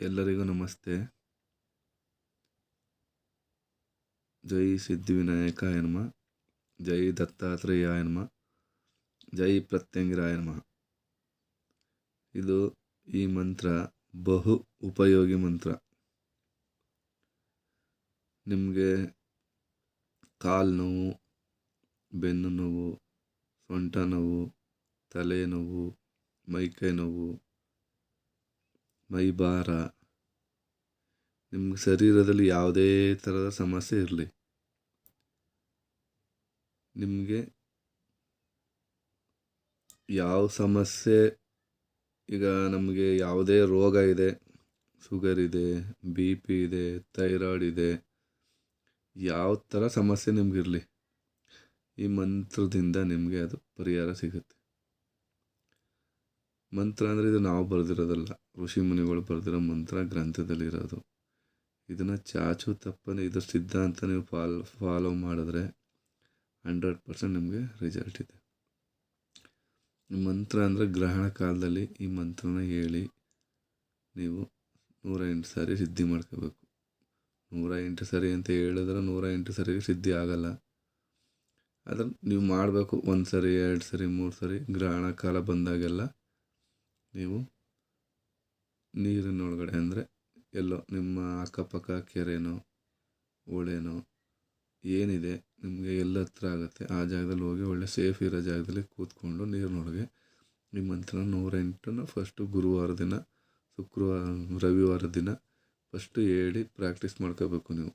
ಎಲ್ಲರಿಗೂ ನಮಸ್ತೆ. ಜೈ ಸಿದ್ಧಿವಿನಾಯಕಾಯ ನಮ. ಜೈ ದತ್ತಾತ್ರೇಯಾಯ ನಮ. ಜೈ ಪ್ರತ್ಯಂಗಿರಾಯ ನಮ. ಇದು ಈ ಮಂತ್ರ ಬಹು ಉಪಯೋಗಿ ಮಂತ್ರ. ನಿಮಗೆ ಕಾಲು ನೋವು, ಬೆನ್ನು ನೋವು, ಸೊಂಟ ನೋವು, ತಲೆ ನೋವು ಮೈಕೈ ನೋವು ಮೈಭಾರ ನಿಮ್ಮ ಶರೀರದಲ್ಲಿ ಯಾವುದೇ ಥರದ ಸಮಸ್ಯೆ ಇರಲಿ. ನಿಮಗೆ ಯಾವ ಸಮಸ್ಯೆ, ಈಗ ನಮಗೆ ಯಾವುದೇ ರೋಗ ಇದೆ, ಶುಗರ್ ಇದೆ, ಬಿ ಪಿ ಇದೆ, ಥೈರಾಯ್ಡ್ ಇದೆ, ಯಾವ ಥರ ಸಮಸ್ಯೆ ನಿಮಗಿರಲಿ, ಈ ಮಂತ್ರದಿಂದ ನಿಮಗೆ ಅದು ಪರಿಹಾರ ಸಿಗುತ್ತೆ. ಮಂತ್ರ ಅಂದರೆ ಇದು ನಾವು ಬರೆದಿರೋದಲ್ಲ. ಋಷಿ ಮುನಿಗಳು ಬರೆದಿರೋ ಮಂತ್ರ ಗ್ರಂಥದಲ್ಲಿರೋದು. ಇದನ್ನು ಚಾಚು ತಪ್ಪನೆ ಇದ್ರ ಸಿದ್ಧಾಂತ ನೀವು ಫಾಲೋ ಫಾಲೋ ಮಾಡಿದ್ರೆ ಹಂಡ್ರೆಡ್ ಪರ್ಸೆಂಟ್ ನಿಮಗೆ ರಿಸಲ್ಟ್ ಇದೆ. ಮಂತ್ರ ಅಂದರೆ ಗ್ರಹಣ ಕಾಲದಲ್ಲಿ ಈ ಮಂತ್ರನ ಹೇಳಿ ನೀವು ನೂರ ಎಂಟು ಸಾರಿ ಸಿದ್ಧಿ ಮಾಡ್ಕೋಬೇಕು. ನೂರ ಎಂಟು ಸರಿ ಅಂತ ಹೇಳಿದ್ರೆ ನೂರ ಎಂಟು ಸರಿಗೆ ಸಿದ್ಧಿ ಆಗಲ್ಲ. ಆದರೆ ನೀವು ಮಾಡಬೇಕು ಒಂದು ಸರಿ ಎರಡು ಸರಿ, ಮೂರು ಸರಿ ಗ್ರಹಣ ಕಾಲ ಬಂದಾಗೆಲ್ಲ ನೀವು ನೀರಿನೊಳಗಡೆ ಅಂದರೆ ಎಲ್ಲೋ ನಿಮ್ಮ ಅಕ್ಕಪಕ್ಕ, ಕೆರೆನೋ ಹೊಳೆನೋ ಏನಿದೆ ನಿಮಗೆ ಎಲ್ಲ ಹತ್ರ ಆಗುತ್ತೆ. ಆ ಜಾಗದಲ್ಲಿ ಹೋಗಿ ಒಳ್ಳೆ ಸೇಫ್ ಇರೋ ಜಾಗದಲ್ಲಿ ಕೂತ್ಕೊಂಡು ನೀರಿನೊಳಗೆ ನಿಮ್ಮಂತರ ನೂರೆಂಟನ್ನು ಫಸ್ಟು ಗುರುವಾರ ದಿನ, ಶುಕ್ರವಾರ, ರವಿವಾರ ದಿನ ಫಸ್ಟು ಹೇಳಿ ಪ್ರಾಕ್ಟೀಸ್ ಮಾಡ್ಕೋಬೇಕು ನೀವು.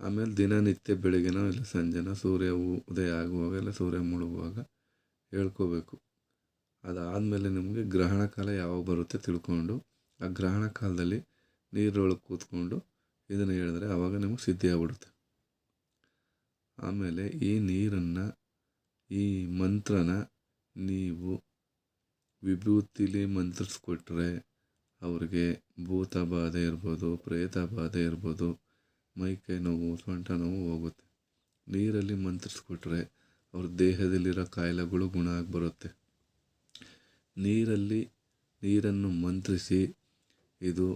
ಆಮೇಲೆ ದಿನನಿತ್ಯ ಬೆಳಗ್ಗೆನೋ ಇಲ್ಲ ಸಂಜೆನೋ ಸೂರ್ಯ ಉದಯ ಆಗುವಾಗ ಇಲ್ಲ ಸೂರ್ಯ ಮುಳುಗುವಾಗ ಹೇಳ್ಕೋಬೇಕು. ಅದಾದಮೇಲೆ ನಿಮಗೆ ಗ್ರಹಣ ಕಾಲ ಯಾವಾಗ ಬರುತ್ತೆ ತಿಳ್ಕೊಂಡು, ಆ ಗ್ರಹಣ ಕಾಲದಲ್ಲಿ ನೀರೊಳಗೆ ಕೂತ್ಕೊಂಡು ಇದನ್ನು ಹೇಳಿದ್ರೆ ಆವಾಗ ನಿಮಗೆ ಸಿದ್ಧಿ ಆಗ್ಬಿಡುತ್ತೆ ಆಮೇಲೆ ಈ ನೀರನ್ನು, ಈ ಮಂತ್ರನ ನೀವು ವಿಭೂತಿಲಿ ಮಂತ್ರಿಸ್ಕೊಟ್ರೆ ಅವ್ರಿಗೆ ಭೂತ ಬಾಧೆ ಇರ್ಬೋದು, ಪ್ರೇತ ಬಾಧೆ ಇರ್ಬೋದು ಮೈಕೈ ನೋವು, ಸೊಂಟ ನೋವು ಹೋಗುತ್ತೆ. ನೀರಲ್ಲಿ ಮಂತ್ರಿಸ್ಕೊಟ್ರೆ ಅವ್ರ ದೇಹದಲ್ಲಿರೋ ಕಾಯಿಲೆಗಳು ಗುಣ ಆಗಿ ಬರುತ್ತೆ. ನೀರಲ್ಲಿ ನೀರನ್ನು ಮಂತ್ರಿಸಿ, ಇದು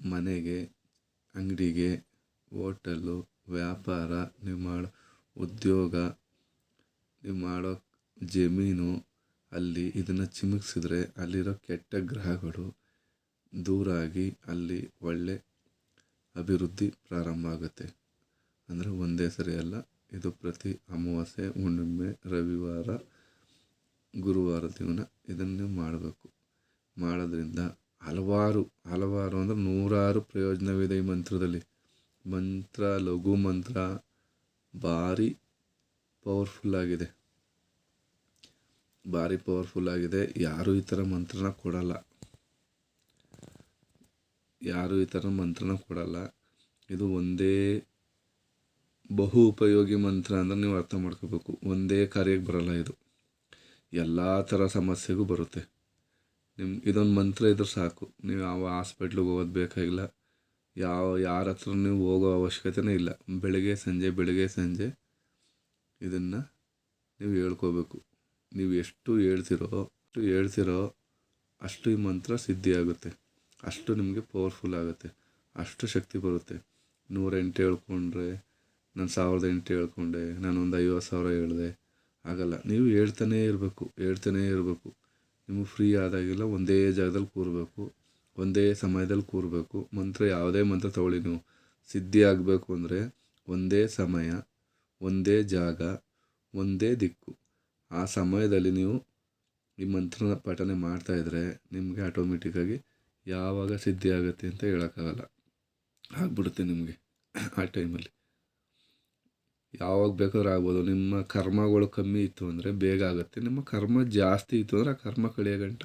ಮನೆಗೆ, ಅಂಗಡಿಗೆ ಹೋಟೆಲ್ಲು ವ್ಯಾಪಾರ ನೀವು ಮಾಡೋ ಉದ್ಯೋಗ ನೀವು ಮಾಡೋ ಜಮೀನು, ಅಲ್ಲಿ ಇದನ್ನು ಚಿಮುಕ್ಸಿದ್ರೆ ಅಲ್ಲಿರೋ ಕೆಟ್ಟ ಗ್ರಹಗಳು ದೂರ ಆಗಿ ಅಲ್ಲಿ ಒಳ್ಳೆ ಅಭಿವೃದ್ಧಿ ಪ್ರಾರಂಭ ಆಗುತ್ತೆ. ಅಂದರೆ ಒಂದೇ ಸರಿ ಅಲ್ಲ, ಇದು ಪ್ರತಿ ಅಮಾವಾಸ್ಯೆ ಹುಣ್ಣಿಮೆ, ರವಿವಾರ ಗುರುವಾರ ದಿನ ಇದನ್ನು ಮಾಡಬೇಕು. ಮಾಡೋದ್ರಿಂದ ಹಲವಾರು ಹಲವಾರು ಅಂದರೆ ನೂರಾರು ಪ್ರಯೋಜನವಿದೆ ಈ ಮಂತ್ರದಲ್ಲಿ. ಮಂತ್ರ, ಲಘು ಮಂತ್ರ ಭಾರಿ ಪವರ್ಫುಲ್ ಆಗಿದೆ. ಭಾರಿ ಪವರ್ಫುಲ್ ಆಗಿದೆ. ಯಾರೂ ಈ ಥರ ಮಂತ್ರನ ಕೊಡಲ್ಲ. ಯಾರೂ ಈ ಥರ ಮಂತ್ರನ ಕೊಡಲ್ಲ. ಇದು ಒಂದೇ ಬಹು ಉಪಯೋಗಿ ಮಂತ್ರ ಅಂದರೆ ನೀವು ಅರ್ಥ ಮಾಡ್ಕೋಬೇಕು. ಒಂದೇ ಕಾರ್ಯಕ್ಕೆ ಬರಲ್ಲ ಇದು. ಎಲ್ಲ ಥರ ಸಮಸ್ಯೆಗೂ ಬರುತ್ತೆ. ನಿಮ್ಮ ಇದೊಂದು ಮಂತ್ರ ಇದ್ರೆ ಸಾಕು. ನೀವು ಯಾವ ಹಾಸ್ಪಿಟ್ಲಿಗೆ ಹೋಗೋದು ಬೇಕಾಗಿಲ್ಲ. ಯಾವ, ಯಾರ ಹತ್ರ ನೀವು ಹೋಗೋ ಅವಶ್ಯಕತೆನೇ ಇಲ್ಲ. ಬೆಳಗ್ಗೆ, ಸಂಜೆ ಬೆಳಗ್ಗೆ, ಸಂಜೆ ಇದನ್ನು ನೀವು ಹೇಳ್ಕೋಬೇಕು. ನೀವು ಎಷ್ಟು ಹೇಳ್ತಿರೋ ಎಷ್ಟು ಹೇಳ್ತಿರೋ ಅಷ್ಟು ಈ ಮಂತ್ರ ಸಿದ್ಧಿ ಆಗುತ್ತೆ ಅಷ್ಟು ನಿಮಗೆ ಪವರ್ಫುಲ್ ಆಗುತ್ತೆ. ಅಷ್ಟು ಶಕ್ತಿ ಬರುತ್ತೆ. ನೂರ ಎಂಟು ಹೇಳ್ಕೊಂಡ್ರೆ, ನಾನು ಸಾವಿರದ ಎಂಟು ಹೇಳ್ಕೊಂಡೆ ನಾನು ಒಂದು ಐವತ್ತು ಸಾವಿರ ಹೇಳಿದೆ ಆಗಲ್ಲ. ನೀವು ಹೇಳ್ತಾನೇ ಇರಬೇಕು ಹೇಳ್ತಾನೇ ಇರಬೇಕು. ನಿಮಗೆ ಫ್ರೀ ಆದಾಗೆಲ್ಲ ಒಂದೇ ಜಾಗದಲ್ಲಿ ಕೂರಬೇಕು, ಒಂದೇ ಸಮಯದಲ್ಲಿ ಕೂರಬೇಕು. ಮಂತ್ರ ಯಾವುದೇ ಮಂತ್ರ ತಗೊಳ್ಳಿ ನೀವು. ಸಿದ್ಧಿ ಆಗಬೇಕು ಅಂದರೆ ಒಂದೇ ಸಮಯ, ಒಂದೇ ಜಾಗ, ಒಂದೇ ದಿಕ್ಕು. ಆ ಸಮಯದಲ್ಲಿ ನೀವು ಈ ಮಂತ್ರನ ಪಠನೆ ಮಾಡ್ತಾಯಿದ್ರೆ ನಿಮಗೆ ಆಟೋಮೆಟಿಕ್ಕಾಗಿ ಯಾವಾಗ ಸಿದ್ಧಿ ಆಗುತ್ತೆ ಅಂತ ಹೇಳೋಕ್ಕಾಗಲ್ಲ. ಆಗ್ಬಿಡುತ್ತೆ ನಿಮಗೆ ಆ ಟೈಮಲ್ಲಿ ಯಾವಾಗ ಬೇಕಾದ್ರೂ ಆಗ್ಬೋದು. ನಿಮ್ಮ ಕರ್ಮಗಳು ಕಮ್ಮಿ ಇತ್ತು ಅಂದರೆ ಬೇಗ ಆಗುತ್ತೆ. ನಿಮ್ಮ ಕರ್ಮ ಜಾಸ್ತಿ ಇತ್ತು ಅಂದರೆ ಆ ಕರ್ಮ ಕಳೆಯೋ ಗಂಟ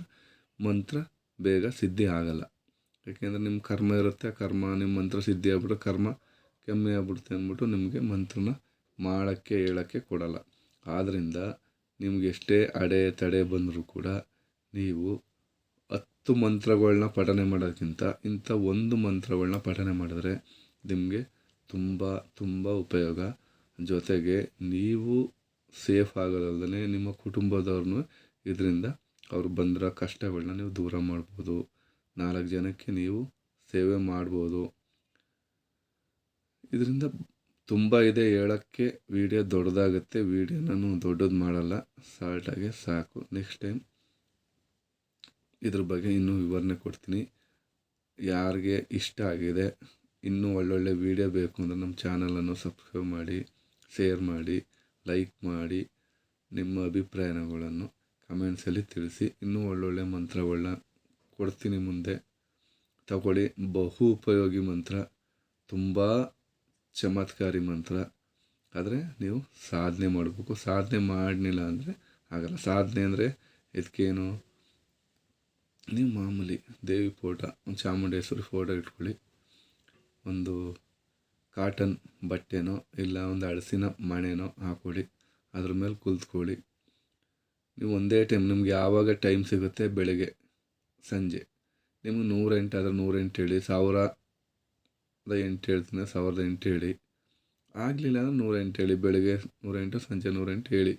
ಮಂತ್ರ ಬೇಗ ಸಿದ್ಧಿ ಆಗಲ್ಲ. ಯಾಕೆಂದರೆ ನಿಮ್ಮ ಕರ್ಮ ಇರುತ್ತೆ, ಆ ಕರ್ಮ ನಿಮ್ಮ ಮಂತ್ರ ಸಿದ್ಧಿ ಆಗ್ಬಿಟ್ಟು ಕರ್ಮ ಕಮ್ಮಿ ಆಗ್ಬಿಡುತ್ತೆ ಅಂದ್ಬಿಟ್ಟು ನಿಮಗೆ ಮಂತ್ರನ ಮಾಡೋಕ್ಕೆ, ಹೇಳೋಕ್ಕೆ ಕೊಡಲ್ಲ. ಆದ್ದರಿಂದ ನಿಮ್ಗೆ ಎಷ್ಟೇ ಅಡೆ ತಡೆ ಬಂದರೂ ಕೂಡ ನೀವು ಹತ್ತು ಮಂತ್ರಗಳನ್ನ ಪಠನೆ ಮಾಡೋದಕ್ಕಿಂತ ಇಂಥ ಒಂದು ಮಂತ್ರಗಳನ್ನ ಪಠನೆ ಮಾಡಿದ್ರೆ ನಿಮಗೆ ತುಂಬ ತುಂಬ ಉಪಯೋಗ ಜೊತೆಗೆ ನೀವು ಸೇಫ್ ಆಗೋದಲ್ಲದೆ ನಿಮ್ಮ ಕುಟುಂಬದವ್ರನ್ನೂ ಇದರಿಂದ ಅವ್ರು ಬಂದಿರೋ ಕಷ್ಟಗಳನ್ನ ನೀವು ದೂರ ಮಾಡ್ಬೋದು. ನಾಲ್ಕು ಜನಕ್ಕೆ ನೀವು ಸೇವೆ ಮಾಡ್ಬೋದು. ಇದರಿಂದ ತುಂಬ ಇದೆ ಹೇಳೋಕ್ಕೆ ವೀಡಿಯೋ ದೊಡ್ಡದಾಗುತ್ತೆ. ವೀಡಿಯೋ ನಾನು ದೊಡ್ಡದು ಮಾಡಲ್ಲ. ಸಾಲ್ಟಾಗೆ ಸಾಕು. ನೆಕ್ಸ್ಟ್ ಟೈಮ್ ಇದ್ರ ಬಗ್ಗೆ ಇನ್ನೂ ವಿವರಣೆ ಕೊಡ್ತೀನಿ. ಯಾರಿಗೆ ಇಷ್ಟ ಆಗಿದೆ, ಇನ್ನೂ ಒಳ್ಳೊಳ್ಳೆ ವೀಡಿಯೋ ಬೇಕು ಅಂದರೆ ನಮ್ಮ ಚಾನಲನ್ನು ಸಬ್ಸ್ಕ್ರೈಬ್ ಮಾಡಿ. ಶೇರ್ ಮಾಡಿ ಲೈಕ್ ಮಾಡಿ ನಿಮ್ಮ ಅಭಿಪ್ರಾಯಗಳನ್ನು ಕಮೆಂಟ್ಸಲ್ಲಿ ತಿಳಿಸಿ. ಇನ್ನೂ ಒಳ್ಳೊಳ್ಳೆ ಮಂತ್ರಗಳನ್ನ ಕೊಡ್ತೀನಿ ಮುಂದೆ. ತಗೊಳ್ಳಿ. ಬಹು ಉಪಯೋಗಿ ಮಂತ್ರ. ತುಂಬ ಚಮತ್ಕಾರಿ ಮಂತ್ರ. ಆದರೆ ನೀವು ಸಾಧನೆ ಮಾಡಬೇಕು. ಸಾಧನೆ ಮಾಡಲಿಲ್ಲ ಅಂದರೆ ಆಗಲ್ಲ. ಸಾಧನೆ ಅಂದರೆ ಇದಕ್ಕೇನು ನೀವು ಮಾಮೂಲಿ ದೇವಿ ಫೋಟೋ, ಚಾಮುಂಡೇಶ್ವರಿ ಫೋಟೋ ಇಟ್ಕೊಳ್ಳಿ. ಒಂದು ಕಾಟನ್ ಬಟ್ಟೆನೋ ಇಲ್ಲ ಒಂದು ಹಳಸಿನ ಮಣೆನೋ ಹಾಕೊಳ್ಳಿ ಅದ್ರ ಮೇಲೆ ಕುಳಿತುಕೊಳ್ಳಿ ನೀವು ಒಂದೇ ಟೈಮ್ ನಿಮ್ಗೆ ಯಾವಾಗ ಟೈಮ್ ಸಿಗುತ್ತೆ ಬೆಳಗ್ಗೆ, ಸಂಜೆ. ನಿಮ್ಗೆ ನೂರೆಂಟು ಆದರೆ ನೂರೆಂಟು ಹೇಳಿ, ಸಾವಿರದ ಎಂಟು ಹೇಳ್ತೀನಿ, ಸಾವಿರದ ಎಂಟು ಹೇಳಿ. ಆಗಲಿಲ್ಲ ಅಂದರೆ ನೂರೆಂಟು ಹೇಳಿ, ಬೆಳಗ್ಗೆ ನೂರೆಂಟು, ಸಂಜೆ ನೂರೆಂಟು ಹೇಳಿ.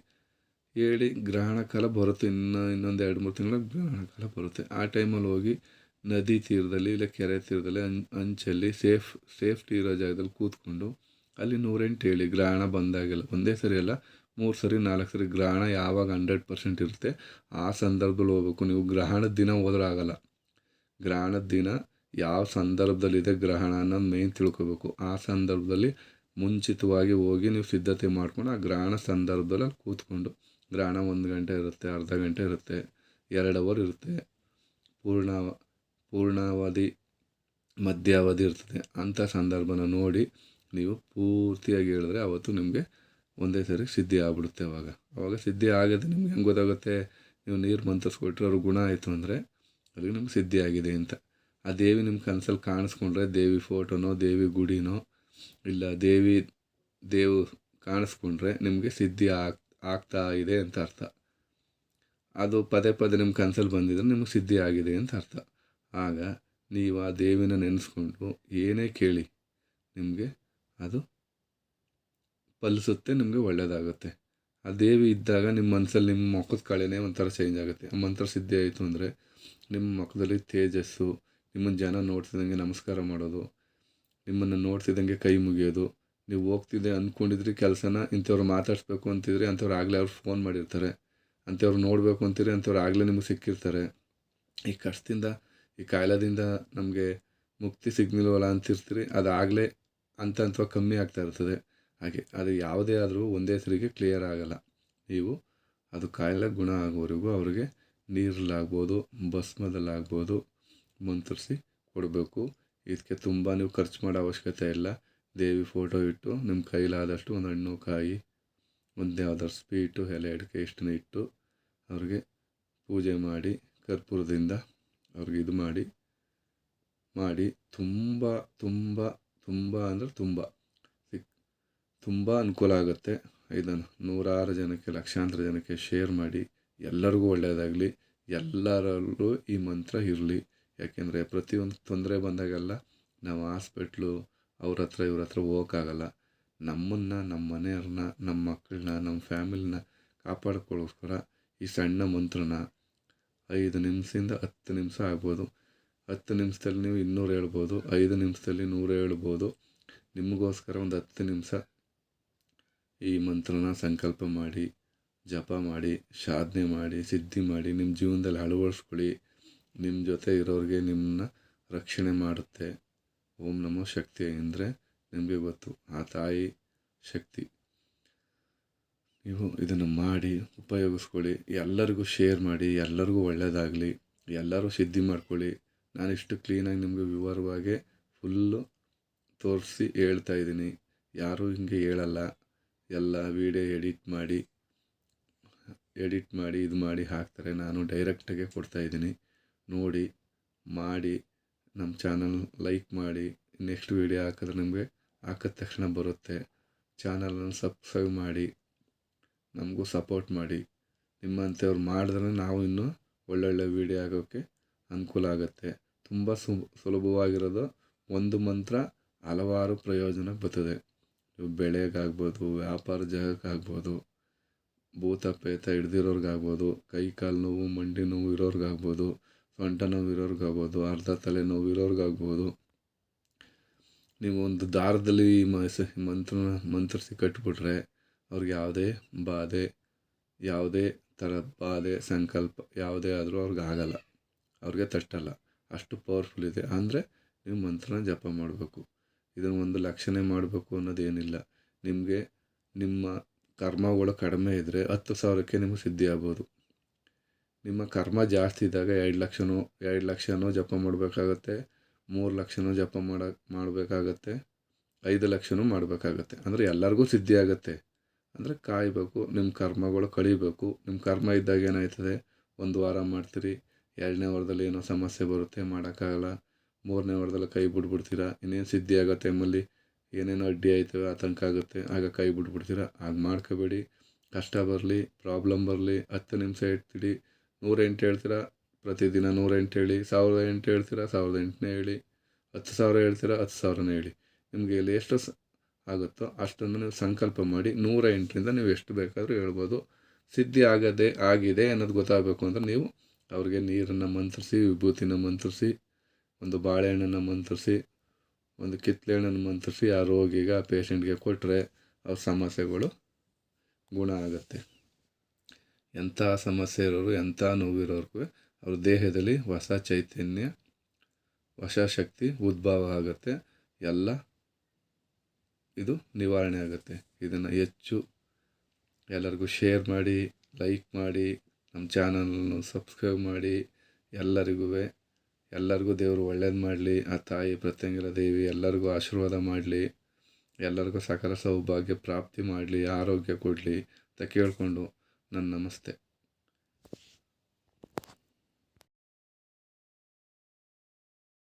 ಹೇಳಿ, ಗ್ರಹಣ ಕಾಲ ಬರುತ್ತೆ. ಇನ್ನೂ ಇನ್ನೊಂದು ಎರಡು ಮೂರು ತಿಂಗಳು ಗ್ರಹಣ ಕಾಲ ಬರುತ್ತೆ. ಆ ಟೈಮಲ್ಲಿ ಹೋಗಿ ನದಿ ತೀರದಲ್ಲಿ ಇಲ್ಲ ಕೆರೆ ತೀರದಲ್ಲಿ ಅಂ, ಅಂಚಲ್ಲಿ ಸೇಫ್, ಸೇಫ್ಟಿ ಇರೋ ಜಾಗದಲ್ಲಿ ಕೂತ್ಕೊಂಡು ಅಲ್ಲಿ ನೂರೆಂಟು ಹೇಳಿ ಗ್ರಹಣ ಬಂದಾಗೆಲ್ಲ. ಒಂದೇ ಸರಿ ಅಲ್ಲ, ಮೂರು ಸರಿ, ನಾಲ್ಕು ಸರಿ ಗ್ರಹಣ ಯಾವಾಗ ಹಂಡ್ರೆಡ್ ಪರ್ಸೆಂಟ್ ಇರುತ್ತೆ ಆ ಸಂದರ್ಭದಲ್ಲಿ ಹೋಗ್ಬೇಕು. ನೀವು ಗ್ರಹಣದ ದಿನ ಹೋದ್ರೆ ಆಗಲ್ಲ. ಗ್ರಹಣದ ದಿನ ಯಾವ ಸಂದರ್ಭದಲ್ಲಿದೆ ಗ್ರಹಣ ಅನ್ನೋದು ಮೇನ್ ತಿಳ್ಕೊಬೇಕು. ಆ ಸಂದರ್ಭದಲ್ಲಿ ಮುಂಚಿತವಾಗಿ ಹೋಗಿ ನೀವು ಸಿದ್ಧತೆ ಮಾಡ್ಕೊಂಡು ಆ ಗ್ರಹಣ ಸಂದರ್ಭದಲ್ಲಿ ಅಲ್ಲಿ ಕೂತ್ಕೊಂಡು ಗ್ರಹಣ ಒಂದು ಗಂಟೆ ಇರುತ್ತೆ, ಅರ್ಧ ಗಂಟೆ ಇರುತ್ತೆ, ಎರಡು ಅವರ್ ಇರುತ್ತೆ. ಪೂರ್ಣ ಪೂರ್ಣಾವಧಿ, ಮಧ್ಯಾವಧಿ ಇರ್ತದೆ. ಅಂಥ ಸಂದರ್ಭನ ನೋಡಿ ನೀವು ಪೂರ್ತಿಯಾಗಿ ಹೇಳಿದ್ರೆ ಅವತ್ತು ನಿಮಗೆ ಒಂದೇ ಸರಿ ಸಿದ್ಧಿ ಆಗ್ಬಿಡುತ್ತೆ ಅವಾಗ. ಅವಾಗ ಸಿದ್ಧಿ ಆಗದೆ. ನಿಮ್ಗೆ ಹೆಂಗೆ ಗೊತ್ತಾಗುತ್ತೆ? ನೀವು ನೀರು ಮಂತ್ರಿಸ್ಕೊಟ್ರೆ ಅವ್ರ ಗುಣ ಆಯಿತು ಅಂದರೆ ಅಲ್ಲಿಗೆ ನಿಮ್ಗೆ ಸಿದ್ಧಿ ಆಗಿದೆ ಅಂತ. ಆ ದೇವಿ ನಿಮ್ಮ ಕನಸಲ್ಲಿ ಕಾಣಿಸ್ಕೊಂಡ್ರೆ ದೇವಿ ಫೋಟೋನೋ, ದೇವಿ ಗುಡಿನೋ, ಇಲ್ಲ ದೇವಿ, ದೇವು ಕಾಣಿಸ್ಕೊಂಡ್ರೆ ನಿಮಗೆ ಸಿದ್ಧಿ ಆಗ್, ಆಗ್ತಾ ಇದೆ ಅಂತ ಅರ್ಥ. ಅದು ಪದೇ ಪದೇ ನಿಮ್ಮ ಕನಸಲ್ಲಿ ಬಂದಿದ್ರೆ ನಿಮಗೆ ಸಿದ್ಧಿ ಆಗಿದೆ ಅಂತ ಅರ್ಥ. ಆಗ ನೀವು ಆ ದೇವಿನ ನೆನೆಸ್ಕೊಂಡು ಏನೇ ಕೇಳಿ ನಿಮಗೆ ಅದು ಫಲಿಸುತ್ತೆ, ನಿಮಗೆ ಒಳ್ಳೆಯದಾಗುತ್ತೆ ಆ ದೇವಿ ಇದ್ದಾಗ ನಿಮ್ಮ ಮನಸ್ಸಲ್ಲಿ ನಿಮ್ಮ ಮುಖದ ಕಳೆನೇ ಒಂಥರ ಚೇಂಜ್ ಆಗುತ್ತೆ. ಆ ಮಂತ್ರ ಸಿದ್ಧಿ ಆಯಿತು ಅಂದರೆ ನಿಮ್ಮ ಮುಖದಲ್ಲಿ ತೇಜಸ್ಸು ನಿಮ್ಮನ್ನು ಜನ ನೋಡ್ತಿದ್ದಂಗೆ ನಮಸ್ಕಾರ ಮಾಡೋದು, ನಿಮ್ಮನ್ನು ನೋಡ್ತಿದ್ದಂಗೆ ಕೈ ಮುಗಿಯೋದು. ನೀವು ಹೋಗ್ತಿದ್ದೆ ಅಂದ್ಕೊಂಡಿದ್ರಿ ಕೆಲಸನ ಇಂಥವ್ರು ಮಾತಾಡಿಸ್ಬೇಕು ಅಂತಿದ್ರೆ ಅಂಥವ್ರು ಆಗಲೇ ಅವ್ರು ಫೋನ್ ಮಾಡಿರ್ತಾರೆ. ಅಂಥವ್ರು ನೋಡಬೇಕು ಅಂತೀರಿ ಅಂಥವ್ರು ಆಗಲೇ ನಿಮಗೆ ಸಿಕ್ಕಿರ್ತಾರೆ. ಈ ಕಷ್ಟದಿಂದ ಈ ಕಾಯಿಲೆದಿಂದ ನಮಗೆ ಮುಕ್ತಿ ಸಿಗ್ನಿಲ್ವಲ್ಲ ಅಂತಿರ್ತೀರಿ, ಅದಾಗಲೇ ಹಂತ ಅಂತ ಕಮ್ಮಿ ಆಗ್ತಾ ಇರ್ತದೆ. ಹಾಗೆ ಅದು ಯಾವುದೇ ಆದರೂ ಒಂದೇ ಸರಿಗೆ ಕ್ಲಿಯರ್ ಆಗಲ್ಲ. ನೀವು ಅದು ಕಾಯಿಲೆ ಗುಣ ಆಗೋವರೆಗೂ ಅವರಿಗೆ ನೀರಲ್ಲಾಗ್ಬೋದು ಭಸ್ಮದಲ್ಲಾಗ್ಬೋದು, ಮುಂತರಿಸಿ ಕೊಡಬೇಕು. ಇದಕ್ಕೆ ತುಂಬ ನೀವು ಖರ್ಚು ಮಾಡೋ ಅವಶ್ಯಕತೆ ಇಲ್ಲ. ದೇವಿ ಫೋಟೋ ಇಟ್ಟು ನಿಮ್ಮ ಕೈಲಾದಷ್ಟು ಒಂದು ಹಣ್ಣು, ಕಾಯಿ, ಒಂದು ಯಾವ್ದಾದ್ರು ಸ್ವೀಟು, ಎಲೆ, ಅಡಿಕೆ, ಇಷ್ಟನ್ನ ಇಟ್ಟು ಅವ್ರಿಗೆ ಪೂಜೆ ಮಾಡಿ ಕರ್ಪೂರದಿಂದ ಅವ್ರಿಗೆ ಇದು ಮಾಡಿ ಮಾಡಿ ತುಂಬ ತುಂಬ ತುಂಬ ಅಂದರೆ ತುಂಬ. ತುಂಬ ಅನುಕೂಲ ಆಗುತ್ತೆ. ಇದನ್ನು ನೂರಾರು ಜನಕ್ಕೆ, ಲಕ್ಷಾಂತರ ಜನಕ್ಕೆ ಶೇರ್ ಮಾಡಿ, ಎಲ್ಲರಿಗೂ ಒಳ್ಳೆಯದಾಗಲಿ ಎಲ್ಲರಲ್ಲೂ ಈ ಮಂತ್ರ ಇರಲಿ. ಯಾಕೆಂದರೆ ಪ್ರತಿಯೊಂದು ತೊಂದರೆ ಬಂದಾಗೆಲ್ಲ ನಾವು ಹಾಸ್ಪಿಟ್ಲು ಅವ್ರ ಹತ್ರ, ಇವ್ರ ಹತ್ರ ಹೋಗೋಕ್ಕಾಗಲ್ಲ. ನಮ್ಮನ್ನು ನಮ್ಮ ಮನೆಯವ್ರನ್ನ ನಮ್ಮ ಮಕ್ಕಳನ್ನ ನಮ್ಮ ಫ್ಯಾಮಿಲಿನ ಕಾಪಾಡ್ಕೊಳ್ಳೋಸ್ಕರ ಈ ಸಣ್ಣ ಮಂತ್ರನ ಐದು ನಿಮಿಷದಿಂದ ಹತ್ತು ನಿಮಿಷ ಆಗ್ಬೋದು. ಹತ್ತು ನಿಮಿಷದಲ್ಲಿ ನೀವು ಇನ್ನೂರು ಹೇಳ್ಬೋದು. ಐದು ನಿಮಿಷದಲ್ಲಿ ನೂರು ಹೇಳ್ಬೋದು. ನಿಮಗೋಸ್ಕರ ಒಂದು ಹತ್ತು ನಿಮಿಷ ಈ ಮಂತ್ರನ ಸಂಕಲ್ಪ ಮಾಡಿ, ಜಪ ಮಾಡಿ, ಸಾಧನೆ ಮಾಡಿ, ಸಿದ್ಧಿ ಮಾಡಿ, ನಿಮ್ಮ ಜೀವನದಲ್ಲಿ ಅಳವಡಿಸ್ಕೊಳ್ಳಿ. ನಿಮ್ಮ ಜೊತೆ ಇರೋರಿಗೆ ನಿಮ್ಮನ್ನ ರಕ್ಷಣೆ ಮಾಡುತ್ತೆ. ಓಂ ನಮೋ ಶಕ್ತಿ ಅಂದರೆ ನಿಮಗೆ ಗೊತ್ತು, ಆ ತಾಯಿ ಶಕ್ತಿ. ನೀವು ಇದನ್ನು ಮಾಡಿ ಉಪಯೋಗಿಸ್ಕೊಳ್ಳಿ, ಎಲ್ಲರಿಗೂ ಶೇರ್ ಮಾಡಿ, ಎಲ್ಲರಿಗೂ ಒಳ್ಳೆಯದಾಗಲಿ ಎಲ್ಲರೂ ಸಿದ್ಧಿ ಮಾಡ್ಕೊಳ್ಳಿ. ನಾನು ಇಷ್ಟು ಕ್ಲೀನಾಗಿ ನಿಮಗೆ ವಿವರವಾಗಿ ಫುಲ್ಲು ತೋರಿಸಿ ಹೇಳ್ತಾ ಇದ್ದೀನಿ. ಯಾರೂ ಹಿಂಗೆ ಹೇಳಲ್ಲ. ಎಲ್ಲ ವೀಡಿಯೋ ಎಡಿಟ್ ಮಾಡಿ ಎಡಿಟ್ ಮಾಡಿ, ಇದು ಮಾಡಿ ಹಾಕ್ತಾರೆ. ನಾನು ಡೈರೆಕ್ಟಾಗೆ ಕೊಡ್ತಾಯಿದ್ದೀನಿ ನೋಡಿ, ಮಾಡಿ, ನಮ್ಮ ಚಾನಲ್ ಲೈಕ್ ಮಾಡಿ ನೆಕ್ಸ್ಟ್ ವೀಡಿಯೋ ಹಾಕಿದ್ರೆ ನಿಮಗೆ ಹಾಕಿದ ತಕ್ಷಣ ಬರುತ್ತೆ. ಚಾನಲನ್ನು ಸಬ್ಸ್ಕ್ರೈಬ್ ಮಾಡಿ. ನಮಗೂ ಸಪೋರ್ಟ್ ಮಾಡಿ. ನಿಮ್ಮಂಥವ್ರು ಮಾಡಿದ್ರೆ ನಾವು ಇನ್ನೂ ಒಳ್ಳೊಳ್ಳೆ ವೀಡಿಯೋ ಆಗೋಕ್ಕೆ ಅನುಕೂಲ ಆಗುತ್ತೆ. ತುಂಬ ಸುಲಭವಾಗಿರೋದು ಒಂದು ಮಂತ್ರ ಹಲವಾರು ಪ್ರಯೋಜನ ಬರ್ತದೆ. ನೀವು ಬೆಳೆಗಾಗ್ಬೋದು, ವ್ಯಾಪಾರ ಜಾಗಕ್ಕಾಗ್ಬೋದು, ಭೂತ ಪೇತ ಹಿಡ್ದಿರೋರ್ಗಾಗ್ಬೋದು, ಕೈ ಕಾಲು ನೋವು, ಮಂಡಿ ನೋವು ಇರೋರ್ಗಾಗ್ಬೋದು, ಸೊಂಟ ನೋವು ಇರೋರ್ಗಾಗ್ಬೋದು, ಅರ್ಧ ತಲೆ ನೋವು ಇರೋರ್ಗಾಗ್ಬೋದು. ನೀವು ಒಂದು ದಾರದಲ್ಲಿ ಮಂತ್ರ ಮಂತ್ರಿಸಿ ಕಟ್ಬಿಟ್ರೆ ಅವ್ರಿಗೆ ಯಾವುದೇ ಬಾಧೆ, ಯಾವುದೇ ಥರ ಬಾಧೆ, ಸಂಕಲ್ಪ ಯಾವುದೇ ಆದರೂ ಅವ್ರಿಗೆ ಆಗಲ್ಲ. ಅವ್ರಿಗೆ ತಟ್ಟಲ್ಲ. ಅಷ್ಟು ಪವರ್ಫುಲ್ ಇದೆ. ಅಂದರೆ ನೀವು ಮಂತ್ರನ ಜಪ ಮಾಡಬೇಕು. ಇದನ್ನು ಒಂದು ಲಕ್ಷಣೆ ಮಾಡಬೇಕು ಅನ್ನೋದೇನಿಲ್ಲ. ನಿಮಗೆ ನಿಮ್ಮ ಕರ್ಮಗಳು ಕಡಿಮೆ ಇದ್ದರೆ ಹತ್ತು ಸಾವಿರಕ್ಕೆ ನಿಮಗೆ ಸಿದ್ಧಿ ಆಗ್ಬೋದು. ನಿಮ್ಮ ಕರ್ಮ ಜಾಸ್ತಿ ಇದ್ದಾಗ ಎರಡು ಲಕ್ಷನೋ ಎರಡು ಲಕ್ಷನೋ ಜಪ ಮಾಡಬೇಕಾಗತ್ತೆ, ಮೂರು ಲಕ್ಷನೋ ಜಪ ಮಾಡ, ಮಾಡಬೇಕಾಗತ್ತೆ, ಐದು ಲಕ್ಷನೂ ಮಾಡಬೇಕಾಗತ್ತೆ. ಅಂದರೆ ಎಲ್ಲರಿಗೂ ಸಿದ್ಧಿ ಆಗುತ್ತೆ. ಅಂದರೆ ಕಾಯಬೇಕು ನಿಮ್ಮ ಕರ್ಮಗಳು ಕಳಿಬೇಕು. ನಿಮ್ಮ ಕರ್ಮ ಇದ್ದಾಗ ಏನಾಯ್ತದೆ? ಒಂದು ವಾರ ಮಾಡ್ತೀರಿ, ಎರಡನೇ ವಾರದಲ್ಲಿ ಏನೋ ಸಮಸ್ಯೆ ಬರುತ್ತೆ, ಮಾಡೋಕ್ಕಾಗಲ್ಲ. ಮೂರನೇ ವಾರದಲ್ಲಿ ಕೈ ಬಿಡ್ಬಿಡ್ತೀರಾ ಇನ್ನೇನು ಸಿದ್ಧಿ ಆಗೋ ಟೈಮಲ್ಲಿ ಏನೇನೋ ಅಡ್ಡಿ ಆಯ್ತವೆ ಆತಂಕ ಆಗುತ್ತೆ, ಆಗ ಕೈ ಬಿಟ್ಬಿಡ್ತೀರ? ಹಾಗೆ ಮಾಡ್ಕೋಬೇಡಿ. ಕಷ್ಟ ಬರಲಿ ಪ್ರಾಬ್ಲಮ್ ಬರಲಿ, ಹತ್ತು ನಿಮಿಷ ಇಡ್ತೀರಿ. ನೂರೆಂಟು ಹೇಳ್ತೀರಾ? ಪ್ರತಿದಿನ ನೂರ ಎಂಟು ಹೇಳಿ. ಸಾವಿರದ ಎಂಟು ಹೇಳ್ತೀರಾ? ಸಾವಿರದ ಎಂಟನೇ ಹೇಳಿ. ಹತ್ತು ಸಾವಿರ ಹೇಳ್ತೀರಾ? ಹತ್ತು ಸಾವಿರನೇ ಹೇಳಿ. ನಿಮಗೆ ಇಲ್ಲಿ ಎಷ್ಟು ಆಗುತ್ತೋ ಅಷ್ಟನ್ನು ನೀವು ಸಂಕಲ್ಪ ಮಾಡಿ ನೂರ ಎಂಟರಿಂದ ನೀವು ಎಷ್ಟು ಬೇಕಾದರೂ ಹೇಳ್ಬೋದು. ಸಿದ್ಧಿ ಆಗದೆ, ಆಗಿದೆ ಅನ್ನೋದು ಗೊತ್ತಾಗಬೇಕು ಅಂದರೆ ನೀವು ಅವ್ರಿಗೆ ನೀರನ್ನು ಮಂತ್ರಿಸಿ, ವಿಭೂತಿನ ಮಂತ್ರಿಸಿ, ಒಂದು ಬಾಳೆಹಣ್ಣನ್ನು ಮಂತ್ರಿಸಿ, ಒಂದು ಕಿತ್ತಳೆ ಹಣ್ಣನ್ನು ಮಂತ್ರಿಸಿ, ಆ ರೋಗಿಗೆ, ಆ ಪೇಷಂಟ್ಗೆ ಕೊಟ್ಟರೆ ಅವ್ರ ಸಮಸ್ಯೆಗಳು ಗುಣ ಆಗುತ್ತೆ. ಎಂಥ ಸಮಸ್ಯೆ ಇರೋರು, ಎಂಥ ನೋವಿರೋರ್ಗೂ ಅವ್ರ ದೇಹದಲ್ಲಿ ಹೊಸ ಚೈತನ್ಯ ಹೊಸ ಶಕ್ತಿ, ಉದ್ಭವ ಆಗುತ್ತೆ. ಎಲ್ಲ ಇದು ನಿವಾರಣೆ ಆಗುತ್ತೆ. ಇದನ್ನು ಹೆಚ್ಚು ಎಲ್ಲರಿಗೂ ಶೇರ್ ಮಾಡಿ ಲೈಕ್ ಮಾಡಿ ನಮ್ಮ ಚಾನಲನ್ನು ಸಬ್ಸ್ಕ್ರೈಬ್ ಮಾಡಿ, ಎಲ್ಲರಿಗೂ ಎಲ್ಲರಿಗೂ ದೇವರು ಒಳ್ಳೇದು ಮಾಡಲಿ, ಆ ತಾಯಿ ಪ್ರತ್ಯಂಗಿರ ದೇವಿ ಎಲ್ಲರಿಗೂ ಆಶೀರ್ವಾದ ಮಾಡಲಿ, ಎಲ್ಲರಿಗೂ ಸಕಲ ಸೌಭಾಗ್ಯ ಪ್ರಾಪ್ತಿ ಮಾಡಲಿ, ಆರೋಗ್ಯ ಕೊಡಲಿ ಅಂತ ಕೇಳಿಕೊಂಡು ನನ್ನ ನಮಸ್ತೆ.